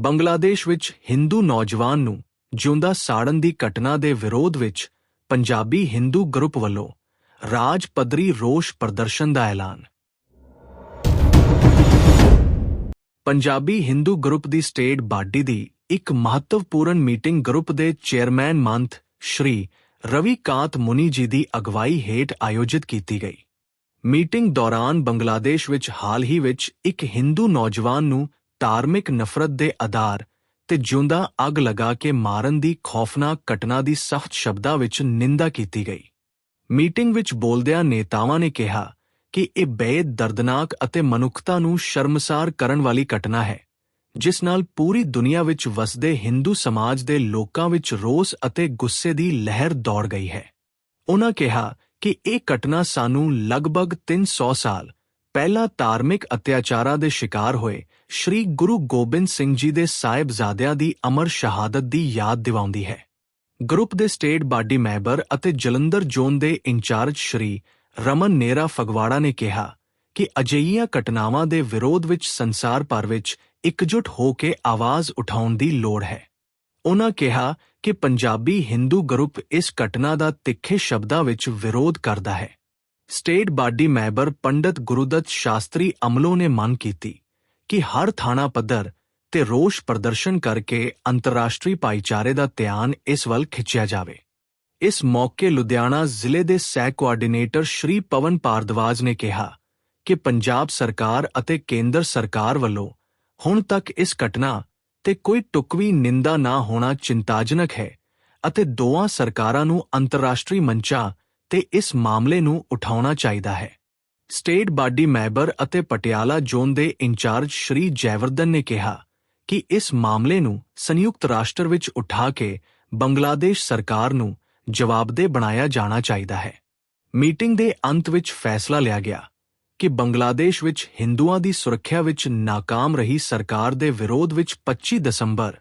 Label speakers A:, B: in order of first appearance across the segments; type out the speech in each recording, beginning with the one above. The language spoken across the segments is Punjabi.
A: ਬੰਗਲਾਦੇਸ਼ ਵਿੱਚ ਹਿੰਦੂ ਨੌਜਵਾਨ ਨੂੰ ਜਿਉਂਦਾ ਸਾੜਨ ਦੀ ਘਟਨਾ ਦੇ ਵਿਰੋਧ ਵਿੱਚ ਪੰਜਾਬੀ ਹਿੰਦੂ ਗਰੁੱਪ ਵੱਲੋਂ ਰਾਜ ਪੱਧਰੀ ਰੋਸ ਪ੍ਰਦਰਸ਼ਨ ਦਾ ਐਲਾਨ। ਪੰਜਾਬੀ ਹਿੰਦੂ ਗਰੁੱਪ ਦੀ ਸਟੇਟ ਬਾਡੀ ਦੀ ਇੱਕ ਮਹੱਤਵਪੂਰਨ ਮੀਟਿੰਗ ਗਰੁੱਪ ਦੇ ਚੇਅਰਮੈਨ ਮੰਤ ਸ਼੍ਰੀ ਰਵੀ ਕਾਂਤ ਮੁਨੀ ਜੀ ਦੀ ਅਗਵਾਈ ਹੇਠ ਆਯੋਜਿਤ ਕੀਤੀ ਗਈ। ਮੀਟਿੰਗ ਦੌਰਾਨ ਬੰਗਲਾਦੇਸ਼ ਵਿੱਚ ਹਾਲ ਹੀ ਵਿੱਚ ਇੱਕ ਹਿੰਦੂ ਨੌਜਵਾਨ ਨੂੰ ਧਾਰਮਿਕ ਨਫ਼ਰਤ ਦੇ ਆਧਾਰ ਤੇ ਜਿਉਂਦਾ ਅੱਗ ਲਗਾ ਕੇ ਮਾਰਨ ਦੀ ਖੌਫਨਾਕ ਘਟਨਾ ਦੀ ਸਖਤ ਸ਼ਬਦਾਂ ਵਿੱਚ ਨਿੰਦਾ ਕੀਤੀ ਗਈ। ਮੀਟਿੰਗ ਵਿੱਚ ਬੋਲਦਿਆਂ ਨੇਤਾਵਾਂ ਨੇ ਕਿਹਾ ਕਿ ਇਹ ਬੇਦ ਦਰਦਨਾਕ ਅਤੇ ਮਨੁੱਖਤਾ ਨੂੰ ਸ਼ਰਮਸਾਰ ਕਰਨ ਵਾਲੀ ਘਟਨਾ ਹੈ, ਜਿਸ ਨਾਲ ਪੂਰੀ ਦੁਨੀਆ ਵਿੱਚ ਵਸਦੇ ਹਿੰਦੂ ਸਮਾਜ ਦੇ ਲੋਕਾਂ ਵਿੱਚ ਰੋਸ ਅਤੇ ਗੁੱਸੇ ਦੀ ਲਹਿਰ ਦੌੜ ਗਈ ਹੈ। ਉਨ੍ਹਾਂ ਕਿਹਾ ਕਿ ਇਹ ਘਟਨਾ ਸਾਨੂੰ ਲਗਭਗ 300 ਸਾਲ ਪਹਿਲਾਂ ਧਾਰਮਿਕ ਅਤਿਆਚਾਰਾਂ ਦੇ ਸ਼ਿਕਾਰ ਹੋਏ ਸ਼੍ਰੀ ਗੁਰੂ ਗੋਬਿੰਦ ਸਿੰਘ ਜੀ ਦੇ ਸਾਹਿਬਜ਼ਾਦਿਆਂ ਦੀ ਅਮਰ ਸ਼ਹਾਦਤ ਦੀ ਯਾਦ ਦਿਵਾਉਂਦੀ ਹੈ। ਗਰੁੱਪ ਦੇ ਸਟੇਟ ਬਾਡੀ ਮੈਂਬਰ ਅਤੇ ਜਲੰਧਰ ਜ਼ੋਨ ਦੇ ਇੰਚਾਰਜ ਸ਼੍ਰੀ ਰਮਨ ਨੇਰਾ ਫਗਵਾੜਾ ਨੇ ਕਿਹਾ ਕਿ ਅਜਿਹੀਆਂ ਘਟਨਾਵਾਂ ਦੇ ਵਿਰੋਧ ਵਿੱਚ ਸੰਸਾਰ ਭਰ ਵਿੱਚ ਇਕਜੁੱਟ ਹੋ ਕੇ ਆਵਾਜ਼ ਉਠਾਉਣ ਦੀ ਲੋੜ ਹੈ। ਉਹਨਾਂ ਕਿਹਾ ਕਿ ਪੰਜਾਬੀ ਹਿੰਦੂ ਗਰੁੱਪ ਇਸ ਘਟਨਾ ਦਾ ਤਿੱਖੇ ਸ਼ਬਦਾਂ ਵਿੱਚ ਵਿਰੋਧ ਕਰਦਾ ਹੈ। State body member Pandit Gurudutt Shastri Amloh ਨੇ ਮੰਗ ਕੀਤੀ ਕਿ ਹਰ ਥਾਣਾ ਪੱਧਰ ਤੇ ਰੋਸ ਪ੍ਰਦਰਸ਼ਨ ਕਰਕੇ ਅੰਤਰਰਾਸ਼ਟਰੀ ਭਾਈਚਾਰੇ ਦਾ ਧਿਆਨ ਇਸ ਵੱਲ ਖਿੱਚਿਆ ਜਾਵੇ। ਇਸ ਮੌਕੇ ਲੁਧਿਆਣਾ ਜ਼ਿਲ੍ਹੇ ਦੇ ਸਹਿ ਕੋਆਰਡੀਨੇਟਰ ਸ਼੍ਰੀ ਪਵਨ ਪਾਰਦਵਾਜ ਨੇ ਕਿਹਾ ਕਿ ਪੰਜਾਬ ਸਰਕਾਰ ਅਤੇ ਕੇਂਦਰ ਸਰਕਾਰ ਵੱਲੋਂ ਹੁਣ ਤੱਕ ਇਸ ਘਟਨਾ ਤੇ ਕੋਈ ਟੁਕਵੀ ਨਿੰਦਾ ਨਾ ਹੋਣਾ ਚਿੰਤਾਜਨਕ ਹੈ ਅਤੇ ਦੋਵਾਂ ਸਰਕਾਰਾਂ ਨੂੰ ਅੰਤਰਰਾਸ਼ਟਰੀ ਮੰਚਾਂ ਤੇ ਇਸ ਮਾਮਲੇ ਨੂੰ ਉਠਾਉਣਾ ਚਾਹੀਦਾ ਹੈ। ਸਟੇਟ ਬਾਡੀ ਮੈਂਬਰ ਅਤੇ ਪਟਿਆਲਾ ਜ਼ੋਨ ਦੇ ਇੰਚਾਰਜ ਸ਼੍ਰੀ ਜੈਵਰਦਨ ਨੇ ਕਿਹਾ ਕਿ ਇਸ ਮਾਮਲੇ ਨੂੰ ਸੰਯੁਕਤ ਰਾਸ਼ਟਰ ਵਿੱਚ ਉਠਾ ਕੇ ਬੰਗਲਾਦੇਸ਼ ਸਰਕਾਰ ਨੂੰ ਜਵਾਬਦੇਹ ਬਣਾਇਆ ਜਾਣਾ ਚਾਹੀਦਾ ਹੈ। ਮੀਟਿੰਗ ਦੇ ਅੰਤ ਵਿੱਚ ਫੈਸਲਾ ਲਿਆ ਗਿਆ ਕਿ ਬੰਗਲਾਦੇਸ਼ ਵਿੱਚ ਹਿੰਦੂਆਂ ਦੀ ਸੁਰੱਖਿਆ ਵਿੱਚ ناکਾਮ ਰਹੀ ਸਰਕਾਰ ਦੇ ਵਿਰੋਧ ਵਿੱਚ 25 ਦਸੰਬਰ,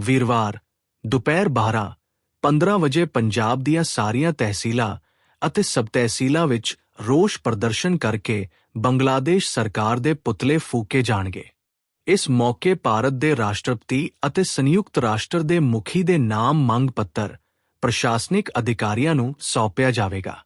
A: ਵੀਰਵਾਰ, ਦੁਪਹਿਰ 12 15 ਵਜੇ ਪੰਜਾਬ ਦੀਆਂ ਸਾਰੀਆਂ ਤਹਿਸੀਲਾਂ ਅਤੇ ਸਬਤਹਿਸੀਲਾਂ ਵਿੱਚ ਰੋਸ ਪ੍ਰਦਰਸ਼ਨ ਕਰਕੇ ਬੰਗਲਾਦੇਸ਼ ਸਰਕਾਰ ਦੇ ਪੁਤਲੇ ਫੂਕੇ ਜਾਣਗੇ। ਇਸ ਮੌਕੇ ਭਾਰਤ ਦੇ ਰਾਸ਼ਟਰਪਤੀ ਅਤੇ ਸੰਯੁਕਤ ਰਾਸ਼ਟਰ ਦੇ ਮੁਖੀ ਦੇ ਨਾਮ ਮੰਗ ਪੱਤਰ ਪ੍ਰਸ਼ਾਸਨਿਕ ਅਧਿਕਾਰੀਆਂ ਨੂੰ ਸੌਂਪਿਆ ਜਾਵੇਗਾ।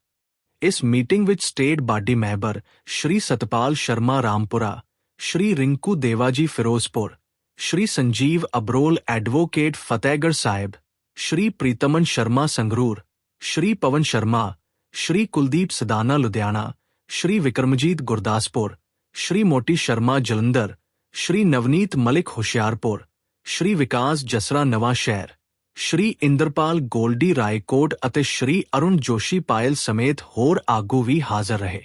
A: ਇਸ ਮੀਟਿੰਗ ਵਿੱਚ state body member Shri Satpal Sharma Rampura, Shri Rinku Devaji Ferozepur, Shri Sanjeev Abrol advocate Fatehgarh Sahib, Shri Pritaman Sharma Sangrur, Shri Pawan Sharma Shri Kuldeep Sadana Ludhiana Shri Vikramjit Gurdaspur Shri Moti Sharma Jalandhar ਸ਼੍ਰੀ ਨਵਨੀਤ ਮਲਿਕ ਹੁਸ਼ਿਆਰਪੁਰ ਸ਼੍ਰੀ ਵਿਕਾਸ ਜਸਰਾ ਨਵਾਂ ਸ਼ਹਿਰ ਸ਼੍ਰੀ ਇੰਦਰਪਾਲ ਗੋਲਡੀ ਰਾਏਕੋਟ ਅਤੇ ਸ਼੍ਰੀ ਅਰੁਣ ਜੋਸ਼ੀ ਪਾਇਲ ਸਮੇਤ ਹੋਰ ਆਗੂ ਵੀ ਹਾਜ਼ਰ ਰਹੇ